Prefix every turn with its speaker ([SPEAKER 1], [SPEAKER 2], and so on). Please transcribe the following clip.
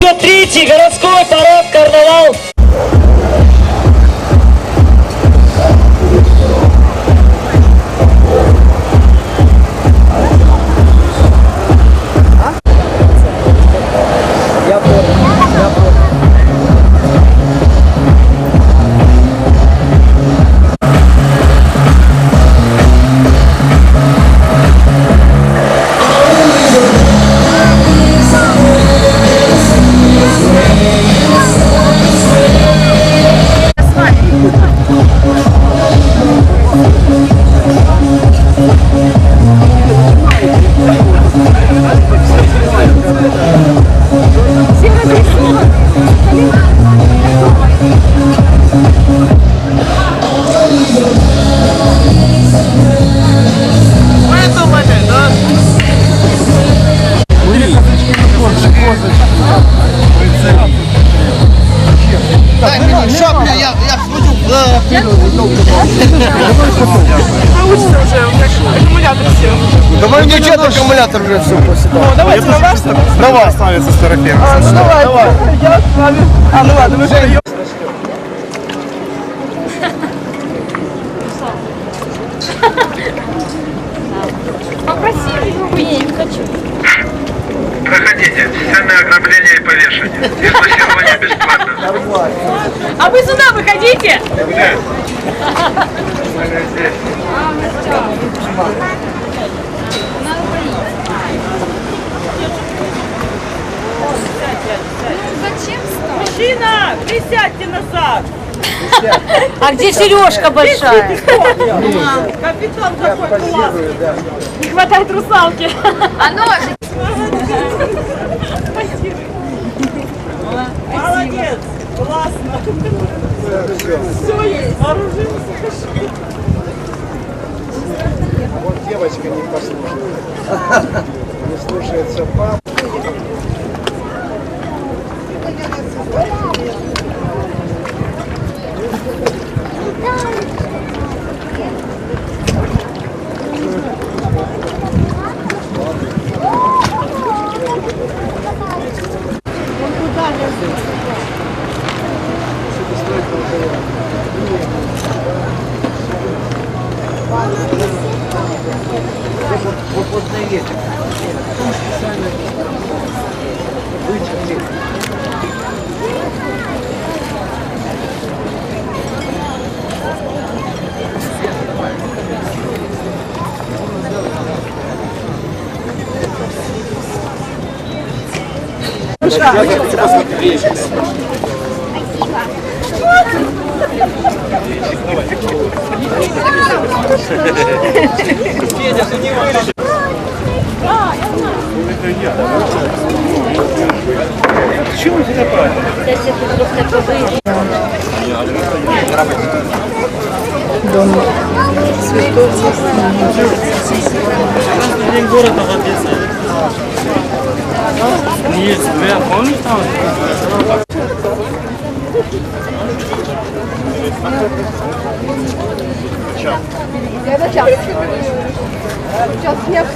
[SPEAKER 1] Третий городской парад «Карнавал»
[SPEAKER 2] Дай мені шапку, я, я схожу
[SPEAKER 3] Научится уже, меня аккумулятор сел.
[SPEAKER 2] Давай мне что аккумулятор вже все посідав.
[SPEAKER 3] Ну, давайте на ваш.
[SPEAKER 2] Давай. Ставится старофем.
[SPEAKER 3] А, ну давай, я с вами. А, ну ладно, вы вдвоем.
[SPEAKER 4] Попроси я не хочу.
[SPEAKER 5] Проходите. Сценное ограбление и повешение. Изнасилование бесплатно.
[SPEAKER 4] А вы сюда выходите!
[SPEAKER 3] Мужчина, присядьте назад.
[SPEAKER 4] А где сережка большая?
[SPEAKER 3] Капитан какой классный.
[SPEAKER 4] Не хватает русалки. А ножик?
[SPEAKER 3] Молодец. Классно. Все есть. Вооружился.
[SPEAKER 2] Вот девочка не послушает. Не слушается пап.
[SPEAKER 6] День города в Одессе. Есть, вы помните там?
[SPEAKER 7] Я на час. Час я